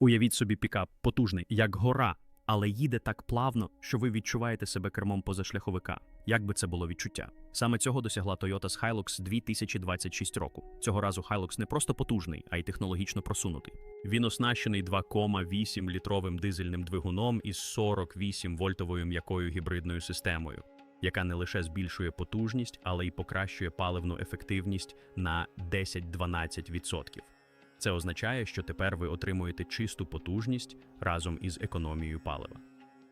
Уявіть собі пікап потужний, як гора, але їде так плавно, що ви відчуваєте себе кермом позашляховика. Як би це було відчуття? Саме цього досягла Toyota з Hilux 2026 року. Цього разу Hilux не просто потужний, а й технологічно просунутий. Він оснащений 2,8 літровим дизельним двигуном із 48 вольтовою м'якою гібридною системою, яка не лише збільшує потужність, але й покращує паливну ефективність на 10-12%. Це означає, що тепер ви отримуєте чисту потужність разом із економією палива.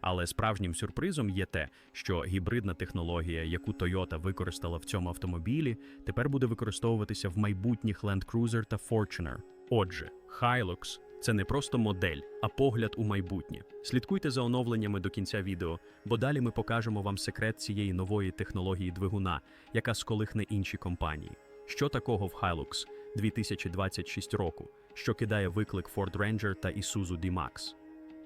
Але справжнім сюрпризом є те, що гібридна технологія, яку Toyota використала в цьому автомобілі, тепер буде використовуватися в майбутніх Land Cruiser та Fortuner. Отже, Hilux – це не просто модель, а погляд у майбутнє. Слідкуйте за оновленнями до кінця відео, бо далі ми покажемо вам секрет цієї нової технології двигуна, яка сколихне інші компанії. Що такого в Hilux 2026 року, що кидає виклик Ford Ranger та Isuzu D-Max?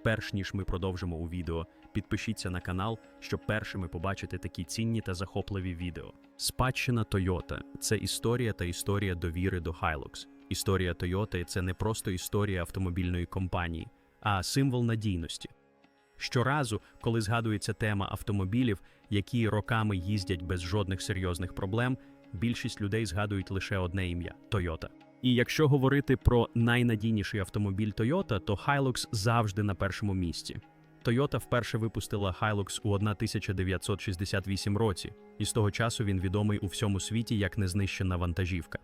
Перш ніж ми продовжимо у відео, підпишіться на канал, щоб першими побачити такі цінні та захопливі відео. Спадщина Toyota – це історія та історія довіри до Hilux. Історія Toyota – це не просто історія автомобільної компанії, а символ надійності. Щоразу, коли згадується тема автомобілів, які роками їздять без жодних серйозних проблем, більшість людей згадують лише одне ім'я Toyota. І якщо говорити про найнадійніший автомобіль Toyota, то Hilux завжди на першому місці. Toyota вперше випустила Hilux у 1968 році, і з того часу він відомий у всьому світі як незнищена вантажівка.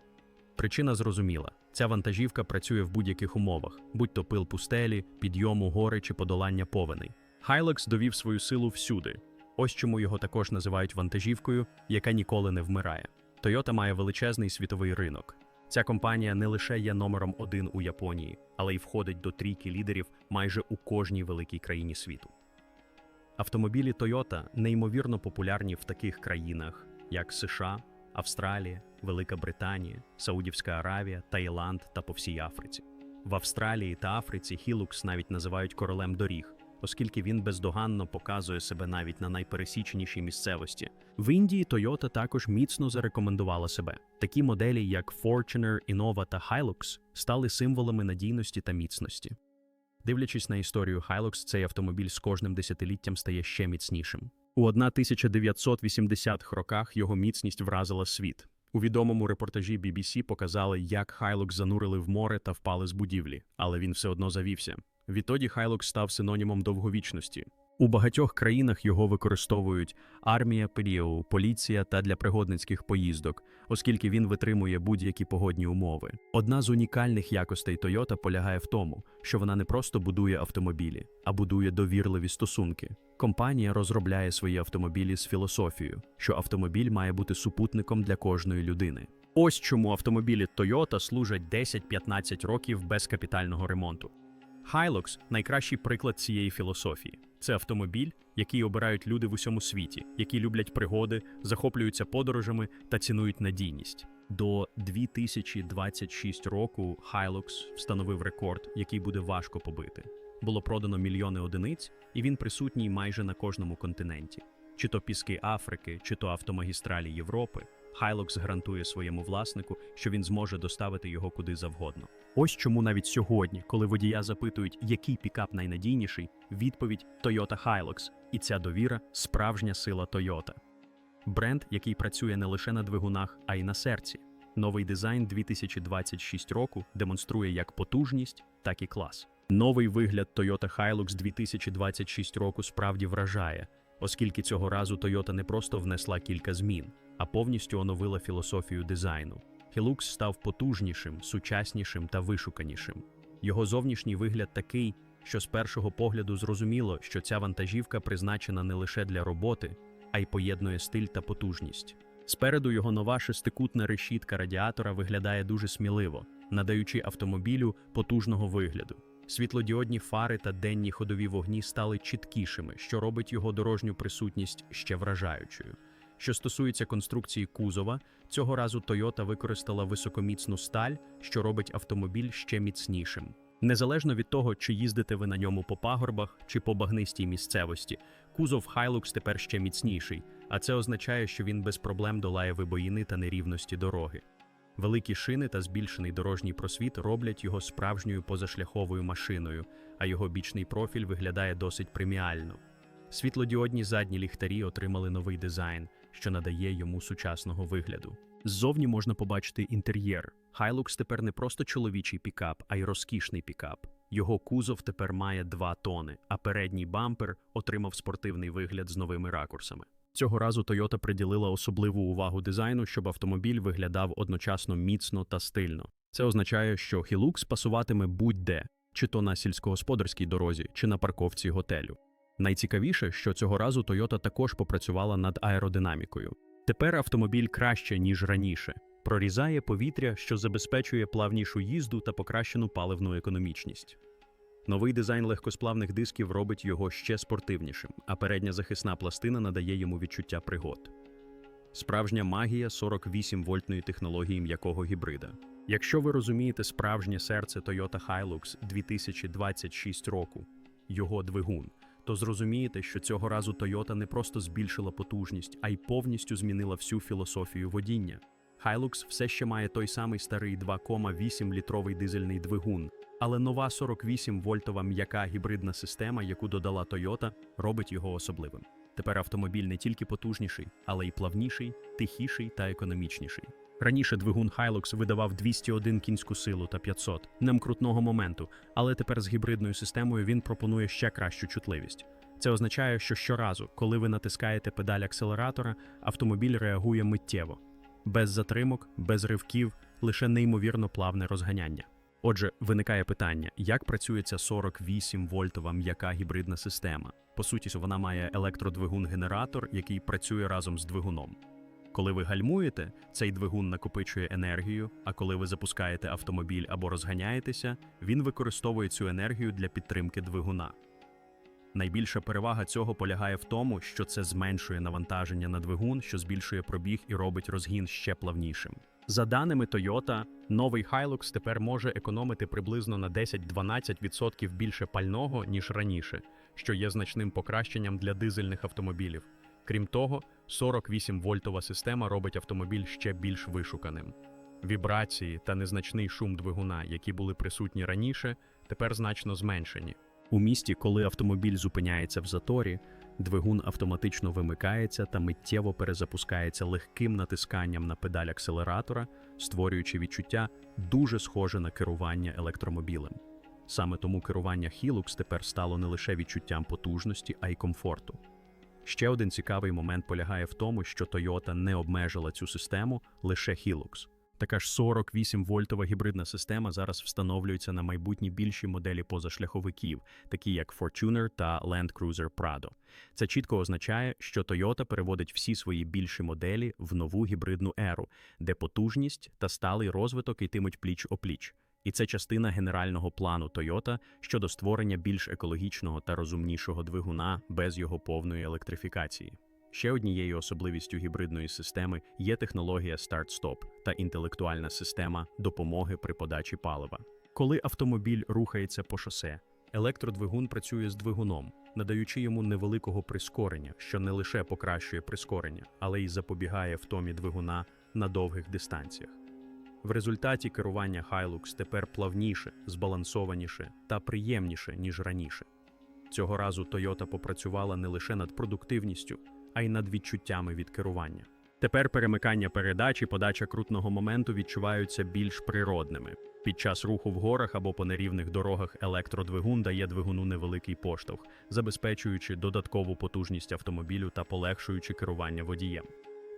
Причина зрозуміла: ця вантажівка працює в будь-яких умовах, будь то пил пустелі, підйом у гори чи подолання повеней. Hilux довів свою силу всюди. Ось чому його також називають вантажівкою, яка ніколи не вмирає. Toyota має величезний світовий ринок. Ця компанія не лише є номером один у Японії, але й входить до трійки лідерів майже у кожній великій країні світу. Автомобілі Toyota неймовірно популярні в таких країнах, як США, Австралія, Велика Британія, Саудівська Аравія, Таїланд та по всій Африці. В Австралії та Африці Hilux навіть називають королем доріг, оскільки він бездоганно показує себе навіть на найпересіченішій місцевості. В Індії Toyota також міцно зарекомендувала себе. Такі моделі, як Fortuner, Innova та Hilux, стали символами надійності та міцності. Дивлячись на історію Hilux, цей автомобіль з кожним десятиліттям стає ще міцнішим. У 1980-х роках його міцність вразила світ. У відомому репортажі BBC показали, як Hilux занурили в море та впали з будівлі, але він все одно завівся. Відтоді Hilux став синонімом довговічності. У багатьох країнах його використовують армія, ПРІО, поліція та для пригодницьких поїздок, оскільки він витримує будь-які погодні умови. Одна з унікальних якостей Toyota полягає в тому, що вона не просто будує автомобілі, а будує довірливі стосунки. Компанія розробляє свої автомобілі з філософією, що автомобіль має бути супутником для кожної людини. Ось чому автомобілі Toyota служать 10-15 років без капітального ремонту. Hilux – найкращий приклад цієї філософії. Це автомобіль, який обирають люди в усьому світі, які люблять пригоди, захоплюються подорожами та цінують надійність. До 2026 року Hilux встановив рекорд, який буде важко побити. Було продано мільйони одиниць, і він присутній майже на кожному континенті. Чи то піски Африки, чи то автомагістралі Європи. Hilux гарантує своєму власнику, що він зможе доставити його куди завгодно. Ось чому навіть сьогодні, коли водія запитують, який пікап найнадійніший, відповідь Toyota Hilux. І ця довіра справжня сила Toyota. Бренд, який працює не лише на двигунах, а й на серці. Новий дизайн 2026 року демонструє як потужність, так і клас. Новий вигляд Toyota Hilux 2026 року справді вражає, оскільки цього разу Toyota не просто внесла кілька змін, а повністю оновила філософію дизайну. Hilux став потужнішим, сучаснішим та вишуканішим. Його зовнішній вигляд такий, що з першого погляду зрозуміло, що ця вантажівка призначена не лише для роботи, а й поєднує стиль та потужність. Спереду його нова шестикутна решітка радіатора виглядає дуже сміливо, надаючи автомобілю потужного вигляду. Світлодіодні фари та денні ходові вогні стали чіткішими, що робить його дорожню присутність ще вражаючою. Що стосується конструкції кузова, цього разу Toyota використала високоміцну сталь, що робить автомобіль ще міцнішим. Незалежно від того, чи їздите ви на ньому по пагорбах чи по багнистій місцевості, кузов Hilux тепер ще міцніший, а це означає, що він без проблем долає вибоїни та нерівності дороги. Великі шини та збільшений дорожній просвіт роблять його справжньою позашляховою машиною, а його бічний профіль виглядає досить преміально. Світлодіодні задні ліхтарі отримали новий дизайн, що надає йому сучасного вигляду. Ззовні можна побачити інтер'єр. Hilux тепер не просто чоловічий пікап, а й розкішний пікап. Його кузов тепер має 2 тони, а передній бампер отримав спортивний вигляд з новими ракурсами. Цього разу Toyota приділила особливу увагу дизайну, щоб автомобіль виглядав одночасно міцно та стильно. Це означає, що Hilux пасуватиме будь-де, чи то на сільськогосподарській дорозі, чи на парковці готелю. Найцікавіше, що цього разу Toyota також попрацювала над аеродинамікою. Тепер автомобіль краще, ніж раніше, прорізає повітря, що забезпечує плавнішу їзду та покращену паливну економічність. Новий дизайн легкосплавних дисків робить його ще спортивнішим, а передня захисна пластина надає йому відчуття пригод. Справжня магія 48-вольтної технології м'якого гібрида. Якщо ви розумієте справжнє серце Toyota Hilux 2026 року, його двигун, то зрозумієте, що цього разу Toyota не просто збільшила потужність, а й повністю змінила всю філософію водіння. Hilux все ще має той самий старий 2,8 літровий дизельний двигун, але нова 48-вольтова м'яка гібридна система, яку додала Toyota, робить його особливим. Тепер автомобіль не тільки потужніший, але й плавніший, тихіший та економічніший. Раніше двигун Hilux видавав 201 кінську силу та 500 немкрутного моменту, але тепер з гібридною системою він пропонує ще кращу чутливість. Це означає, що щоразу, коли ви натискаєте педаль акселератора, автомобіль реагує миттєво, без затримок, без ривків, лише неймовірно плавне розганяння. Отже, виникає питання, як працює ця 48-вольтова м'яка гібридна система. По суті, вона має електродвигун-генератор, який працює разом з двигуном. Коли ви гальмуєте, цей двигун накопичує енергію, а коли ви запускаєте автомобіль або розганяєтеся, він використовує цю енергію для підтримки двигуна. Найбільша перевага цього полягає в тому, що це зменшує навантаження на двигун, що збільшує пробіг і робить розгін ще плавнішим. За даними Toyota, новий Hilux тепер може економити приблизно на 10-12% більше пального, ніж раніше, що є значним покращенням для дизельних автомобілів. Крім того, 48-вольтова система робить автомобіль ще більш вишуканим. Вібрації та незначний шум двигуна, які були присутні раніше, тепер значно зменшені. У місті, коли автомобіль зупиняється в заторі, двигун автоматично вимикається та миттєво перезапускається легким натисканням на педаль акселератора, створюючи відчуття дуже схоже на керування електромобілем. Саме тому керування Hilux тепер стало не лише відчуттям потужності, а й комфорту. Ще один цікавий момент полягає в тому, що Toyota не обмежила цю систему лише Hilux. Така ж 48-вольтова гібридна система зараз встановлюється на майбутні більші моделі позашляховиків, такі як Fortuner та Land Cruiser Prado. Це чітко означає, що Toyota переводить всі свої більші моделі в нову гібридну еру, де потужність та сталий розвиток йтимуть пліч-опліч. І це частина генерального плану Toyota щодо створення більш екологічного та розумнішого двигуна без його повної електрифікації. Ще однією особливістю гібридної системи є технологія Start-Stop та інтелектуальна система допомоги при подачі палива. Коли автомобіль рухається по шосе, електродвигун працює з двигуном, надаючи йому невеликого прискорення, що не лише покращує прискорення, але й запобігає втомі двигуна на довгих дистанціях. В результаті керування Hilux тепер плавніше, збалансованіше та приємніше, ніж раніше. Цього разу Toyota попрацювала не лише над продуктивністю, а й над відчуттями від керування. Тепер перемикання передач і подача крутного моменту відчуваються більш природними. Під час руху в горах або по нерівних дорогах електродвигун дає двигуну невеликий поштовх, забезпечуючи додаткову потужність автомобілю та полегшуючи керування водієм.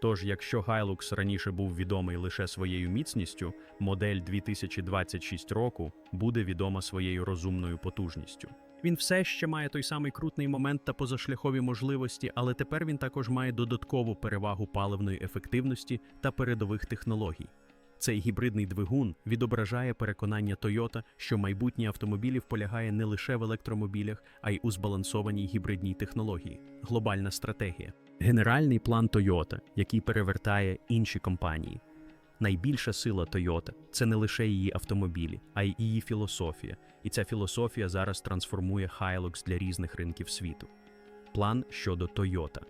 Тож, якщо Hilux раніше був відомий лише своєю міцністю, модель 2026 року буде відома своєю розумною потужністю. Він все ще має той самий крутний момент та позашляхові можливості, але тепер він також має додаткову перевагу паливної ефективності та передових технологій. Цей гібридний двигун відображає переконання Toyota, що майбутнє автомобілів полягає не лише в електромобілях, а й у збалансованій гібридній технології, глобальна стратегія. Генеральний план Toyota, який перевертає інші компанії. Найбільша сила Toyota – це не лише її автомобілі, а й її філософія. І ця філософія зараз трансформує Hilux для різних ринків світу. План щодо Toyota.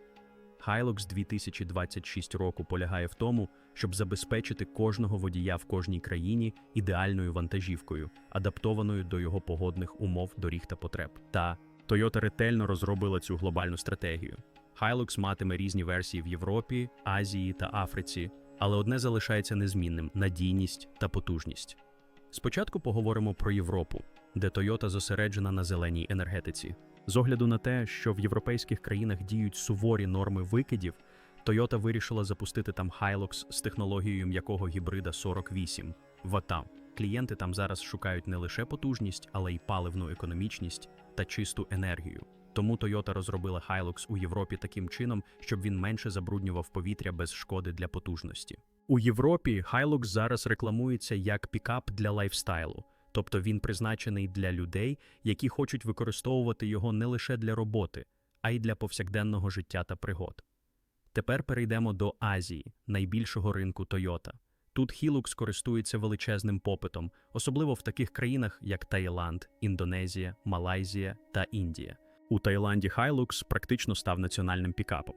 Hilux 2026 року полягає в тому, щоб забезпечити кожного водія в кожній країні ідеальною вантажівкою, адаптованою до його погодних умов, доріг та потреб. Та Toyota ретельно розробила цю глобальну стратегію. Hilux матиме різні версії в Європі, Азії та Африці, але одне залишається незмінним надійність та потужність. Спочатку поговоримо про Європу, де Toyota зосереджена на зеленій енергетиці. З огляду на те, що в європейських країнах діють суворі норми викидів, Toyota вирішила запустити там Hilux з технологією м'якого гібрида 48 Вата. Клієнти там зараз шукають не лише потужність, але й паливну економічність та чисту енергію. Тому Toyota розробила Hilux у Європі таким чином, щоб він менше забруднював повітря без шкоди для потужності. У Європі Hilux зараз рекламується як пікап для лайфстайлу, тобто він призначений для людей, які хочуть використовувати його не лише для роботи, а й для повсякденного життя та пригод. Тепер перейдемо до Азії, найбільшого ринку Toyota. Тут Hilux користується величезним попитом, особливо в таких країнах, як Таїланд, Індонезія, Малайзія та Індія. У Таїланді Hilux практично став національним пікапом.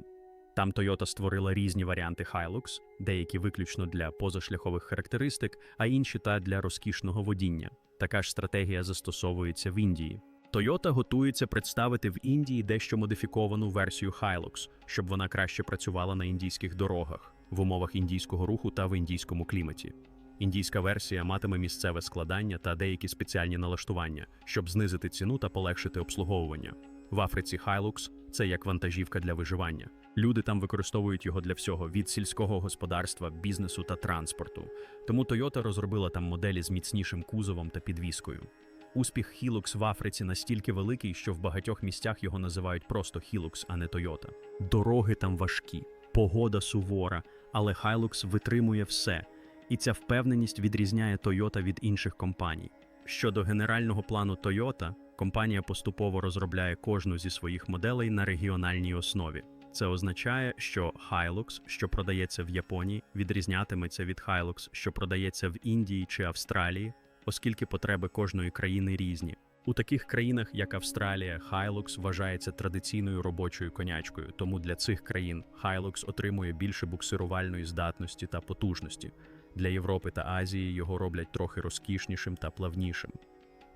Там Toyota створила різні варіанти Hilux, деякі виключно для позашляхових характеристик, а інші та для розкішного водіння. Така ж стратегія застосовується в Індії. Toyota готується представити в Індії дещо модифіковану версію Hilux, щоб вона краще працювала на індійських дорогах, в умовах індійського руху та в індійському кліматі. Індійська версія матиме місцеве складання та деякі спеціальні налаштування, щоб знизити ціну та полегшити обслуговування. В Африці Hilux – це як вантажівка для виживання. Люди там використовують його для всього від сільського господарства, бізнесу та транспорту. Тому Toyota розробила там моделі з міцнішим кузовом та підвіскою. Успіх Hilux в Африці настільки великий, що в багатьох місцях його називають просто Hilux, а не Toyota. Дороги там важкі, погода сувора, але Hilux витримує все. І ця впевненість відрізняє Toyota від інших компаній. Щодо генерального плану Toyota, компанія поступово розробляє кожну зі своїх моделей на регіональній основі. Це означає, що Hilux, що продається в Японії, відрізнятиметься від Hilux, що продається в Індії чи Австралії, оскільки потреби кожної країни різні. У таких країнах, як Австралія, Hilux вважається традиційною робочою конячкою, тому для цих країн Hilux отримує більше буксирувальної здатності та потужності. Для Європи та Азії його роблять трохи розкішнішим та плавнішим.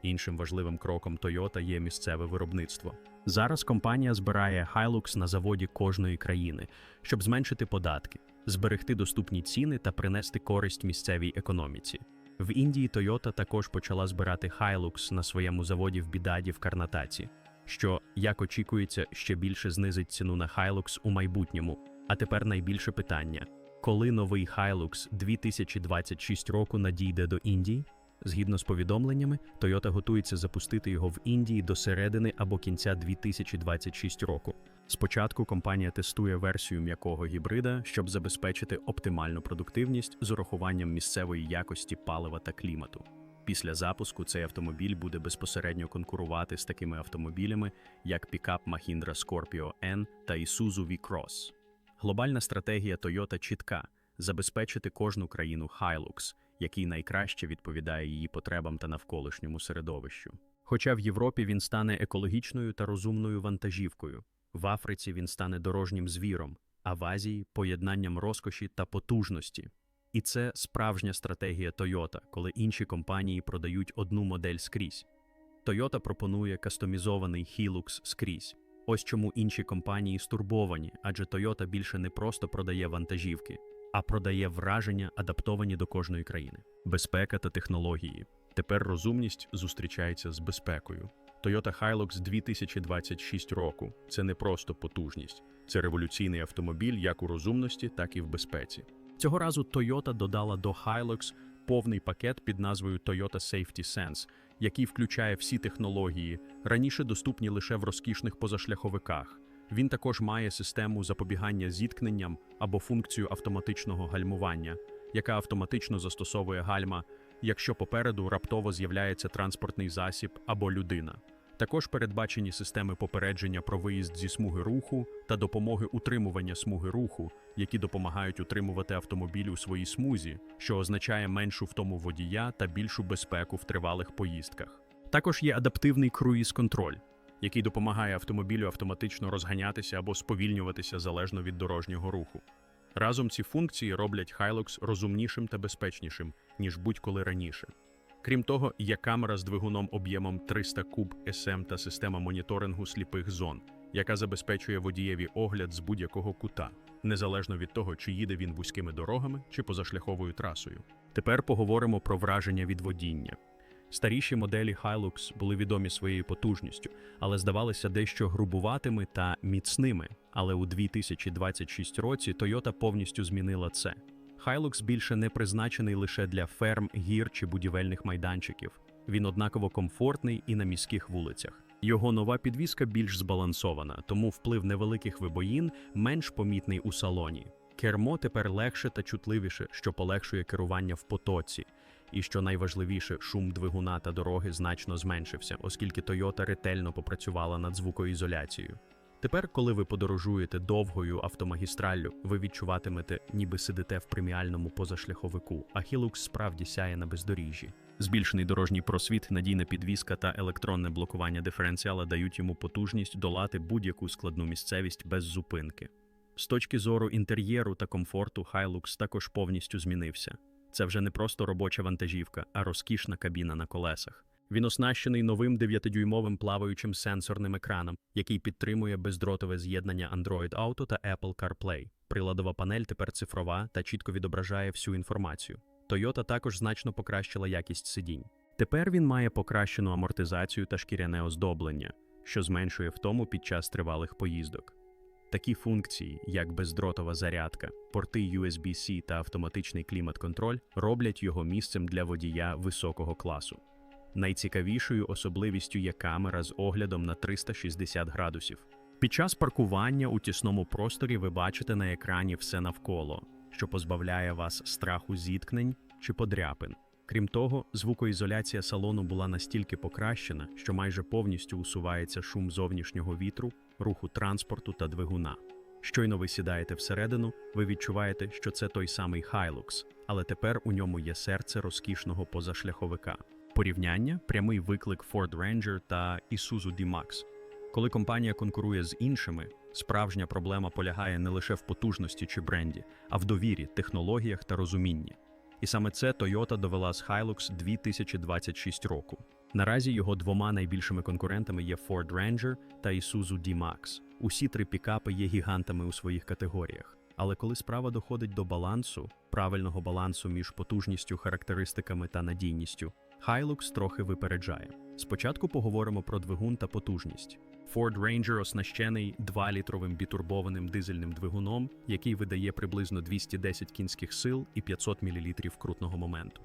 Іншим важливим кроком Toyota є місцеве виробництво. Зараз компанія збирає Hilux на заводі кожної країни, щоб зменшити податки, зберегти доступні ціни та принести користь місцевій економіці. В Індії Toyota також почала збирати Hilux на своєму заводі в Бідаді в Карнатаці, що, як очікується, ще більше знизить ціну на Hilux у майбутньому. А тепер найбільше питання: коли новий Hilux 2026 року надійде до Індії? Згідно з повідомленнями, Toyota готується запустити його в Індії до середини або кінця 2026 року. Спочатку компанія тестує версію м'якого гібрида, щоб забезпечити оптимальну продуктивність з урахуванням місцевої якості палива та клімату. Після запуску цей автомобіль буде безпосередньо конкурувати з такими автомобілями, як пікап Mahindra Scorpio N та Isuzu V-Cross. Глобальна стратегія Toyota чітка забезпечити кожну країну Hilux, який найкраще відповідає її потребам та навколишньому середовищу. Хоча в Європі він стане екологічною та розумною вантажівкою, в Африці він стане дорожнім звіром, а в Азії поєднанням розкоші та потужності. І це справжня стратегія Toyota, коли інші компанії продають одну модель скрізь. Toyota пропонує кастомізований Hilux скрізь. Ось чому інші компанії стурбовані, адже Toyota більше не просто продає вантажівки, а продає враження, адаптовані до кожної країни. Безпека та технології. Тепер розумність зустрічається з безпекою. Toyota Hilux 2026 року це не просто потужність, це революційний автомобіль як у розумності, так і в безпеці. Цього разу Toyota додала до Hilux повний пакет під назвою Toyota Safety Sense, який включає всі технології, раніше доступні лише в розкішних позашляховиках. Він також має систему запобігання зіткненням або функцію автоматичного гальмування, яка автоматично застосовує гальма, якщо попереду раптово з'являється транспортний засіб або людина. Також передбачені системи попередження про виїзд зі смуги руху та допомоги утримування смуги руху, які допомагають утримувати автомобіль у своїй смузі, що означає меншу втому водія та більшу безпеку в тривалих поїздках. Також є адаптивний круїз-контроль, який допомагає автомобілю автоматично розганятися або сповільнюватися залежно від дорожнього руху. Разом ці функції роблять Hilux розумнішим та безпечнішим, ніж будь-коли раніше. Крім того, є камера з двигуном об'ємом 300 куб СМ та система моніторингу сліпих зон, яка забезпечує водієві огляд з будь-якого кута, незалежно від того, чи їде він вузькими дорогами чи позашляховою трасою. Тепер поговоримо про враження від водіння. Старіші моделі Hilux були відомі своєю потужністю, але здавалися дещо грубуватими та міцними. Але у 2026 році Toyota повністю змінила це. Hilux більше не призначений лише для ферм, гір чи будівельних майданчиків. Він однаково комфортний і на міських вулицях. Його нова підвізка більш збалансована, тому вплив невеликих вибоїн менш помітний у салоні. Кермо тепер легше та чутливіше, що полегшує керування в потоці. І що найважливіше, шум двигуна та дороги значно зменшився, оскільки Toyota ретельно попрацювала над звукоізоляцією. Тепер, коли ви подорожуєте довгою автомагістраллю, ви відчуватимете, ніби сидите в преміальному позашляховику, а Hilux справді сяє на бездоріжжі. Збільшений дорожній просвіт, надійна підвізка та електронне блокування диференціала дають йому потужність долати будь-яку складну місцевість без зупинки. З точки зору інтер'єру та комфорту, Hilux також повністю змінився. Це вже не просто робоча вантажівка, а розкішна кабіна на колесах. Він оснащений новим 9-дюймовим плаваючим сенсорним екраном, який підтримує бездротове з'єднання Android Auto та Apple CarPlay. Приладова панель тепер цифрова та чітко відображає всю інформацію. Toyota також значно покращила якість сидінь. Тепер він має покращену амортизацію та шкіряне оздоблення, що зменшує втому під час тривалих поїздок. Такі функції, як бездротова зарядка, порти USB-C та автоматичний клімат-контроль, роблять його місцем для водія високого класу. Найцікавішою особливістю є камера з оглядом на 360 градусів. Під час паркування у тісному просторі ви бачите на екрані все навколо, що позбавляє вас страху зіткнень чи подряпин. Крім того, звукоізоляція салону була настільки покращена, що майже повністю усувається шум зовнішнього вітру, руху транспорту та двигуна. Щойно ви сідаєте всередину, ви відчуваєте, що це той самий Hilux, але тепер у ньому є серце розкішного позашляховика. Порівняння прямий виклик Ford Ranger та Isuzu D-Max. Коли компанія конкурує з іншими, справжня проблема полягає не лише в потужності чи бренді, а в довірі, технологіях та розумінні. І саме це Toyota довела з Hilux 2026 року. Наразі його двома найбільшими конкурентами є Ford Ranger та Isuzu D-Max. Усі три пікапи є гігантами у своїх категоріях. Але коли справа доходить до балансу, правильного балансу між потужністю, характеристиками та надійністю, Hilux трохи випереджає. Спочатку поговоримо про двигун та потужність. Ford Ranger оснащений 2-літровим бітурбованим дизельним двигуном, який видає приблизно 210 кінських сил і 500 мл крутного моменту.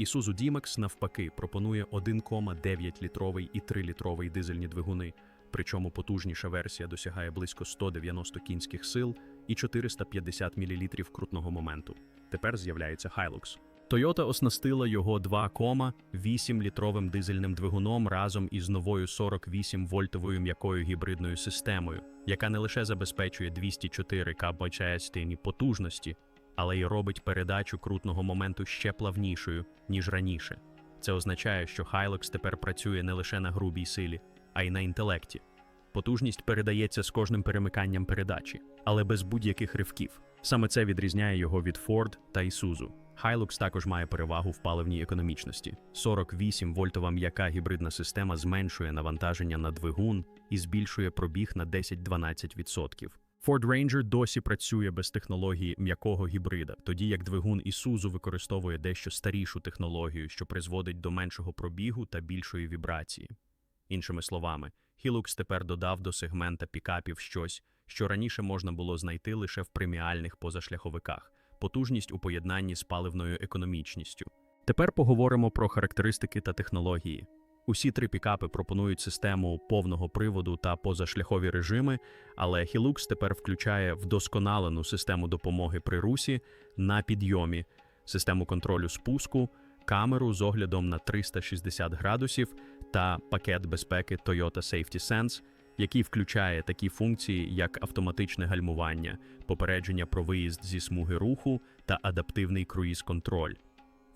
Isuzu D-Max, навпаки, пропонує 1,9-літровий і 3-літровий дизельні двигуни, причому потужніша версія досягає близько 190 кінських сил і 450 мл крутного моменту. Тепер з'являється Hilux. Toyota оснастила його 2,8-літровим дизельним двигуном разом із новою 48-вольтовою м'якою гібридною системою, яка не лише забезпечує 204 кбчстійні потужності, але й робить передачу крутного моменту ще плавнішою, ніж раніше. Це означає, що Hilux тепер працює не лише на грубій силі, а й на інтелекті. Потужність передається з кожним перемиканням передачі, але без будь-яких ривків. Саме це відрізняє його від Ford та Isuzu. Hilux також має перевагу в паливній економічності. 48-вольтова м'яка гібридна система зменшує навантаження на двигун і збільшує пробіг на 10-12%. Ford Ranger досі працює без технології м'якого гібрида, тоді як двигун Isuzu використовує дещо старішу технологію, що призводить до меншого пробігу та більшої вібрації. Іншими словами, Hilux тепер додав до сегмента пікапів щось, що раніше можна було знайти лише в преміальних позашляховиках потужність у поєднанні з паливною економічністю. Тепер поговоримо про характеристики та технології. Усі три пікапи пропонують систему повного приводу та позашляхові режими, але Hilux тепер включає вдосконалену систему допомоги при русі на підйомі, систему контролю спуску, камеру з оглядом на 360 градусів та пакет безпеки Toyota Safety Sense, який включає такі функції, як автоматичне гальмування, попередження про виїзд зі смуги руху та адаптивний круїз-контроль.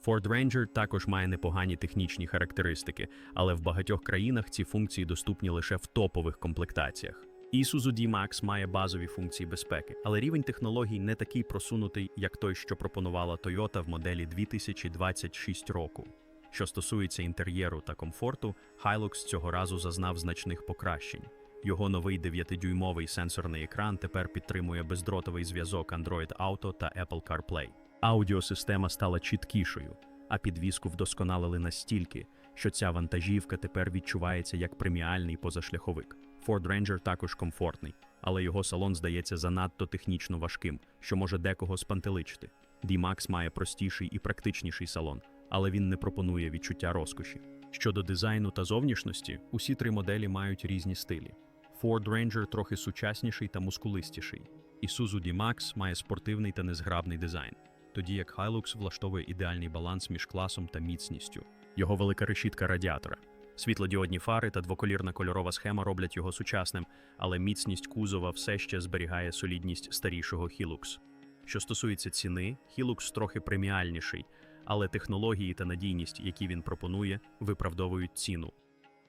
Ford Ranger також має непогані технічні характеристики, але в багатьох країнах ці функції доступні лише в топових комплектаціях. Isuzu D-Max має базові функції безпеки, але рівень технологій не такий просунутий, як той, що пропонувала Toyota в моделі 2026 року. Що стосується інтер'єру та комфорту, Hilux цього разу зазнав значних покращень. Його новий 9-дюймовий сенсорний екран тепер підтримує бездротовий зв'язок Android Auto та Apple CarPlay. Аудіосистема стала чіткішою, а підвіску вдосконалили настільки, що ця вантажівка тепер відчувається як преміальний позашляховик. Ford Ranger також комфортний, але його салон здається занадто технічно важким, що може декого спантеличити. D-Max має простіший і практичніший салон, але він не пропонує відчуття розкоші. Щодо дизайну та зовнішності, усі три моделі мають різні стилі. Ford Ranger трохи сучасніший та мускулистіший. Isuzu D-Max має спортивний та незграбний дизайн, тоді як Hilux влаштовує ідеальний баланс між класом та міцністю. Його велика решітка радіатора. Світлодіодні фари та двоколірна кольорова схема роблять його сучасним, але міцність кузова все ще зберігає солідність старішого Hilux. Що стосується ціни, Hilux трохи преміальніший, але технології та надійність, які він пропонує, виправдовують ціну.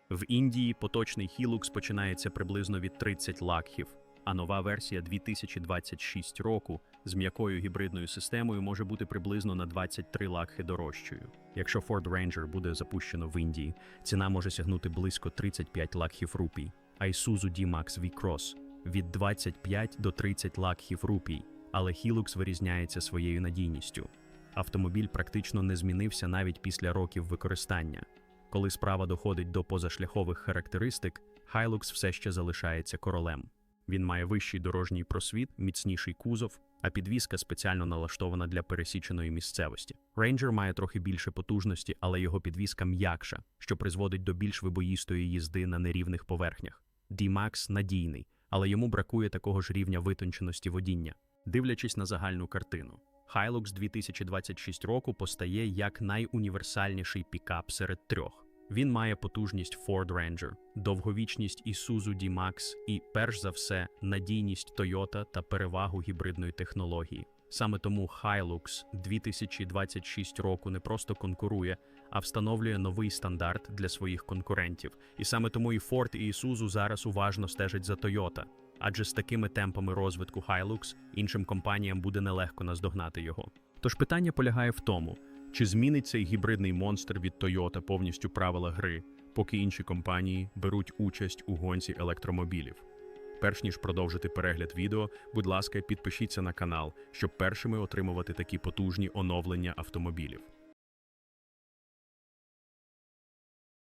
В Індії поточний Hilux починається приблизно від 30 лакхів, а нова версія 2026 року з м'якою гібридною системою може бути приблизно на 23 лакхи дорожчою. Якщо Ford Ranger буде запущено в Індії, ціна може сягнути близько 35 лакхів рупій, а Isuzu D-Max V-Cross – від 25 до 30 лакхів рупій, але Hilux вирізняється своєю надійністю. Автомобіль практично не змінився навіть після років використання. Коли справа доходить до позашляхових характеристик, Hilux все ще залишається королем. Він має вищий дорожній просвіт, міцніший кузов, а підвізка спеціально налаштована для пересіченої місцевості. Ranger має трохи більше потужності, але його підвізка м'якша, що призводить до більш вибоїстої їзди на нерівних поверхнях. D-Max надійний, але йому бракує такого ж рівня витонченості водіння. Дивлячись на загальну картину, Hilux 2026 року постає як найуніверсальніший пікап серед трьох. Він має потужність Ford Ranger, довговічність Isuzu D-Max і, перш за все, надійність Toyota та перевагу гібридної технології. Саме тому Hilux 2026 року не просто конкурує, а встановлює новий стандарт для своїх конкурентів. І саме тому і Ford, і Isuzu зараз уважно стежать за Toyota. Адже з такими темпами розвитку Hilux іншим компаніям буде нелегко наздогнати його. Тож питання полягає в тому, чи змінить цей гібридний монстр від Toyota повністю правила гри, поки інші компанії беруть участь у гонці електромобілів. Перш ніж продовжити перегляд відео, будь ласка, підпишіться на канал, щоб першими отримувати такі потужні оновлення автомобілів.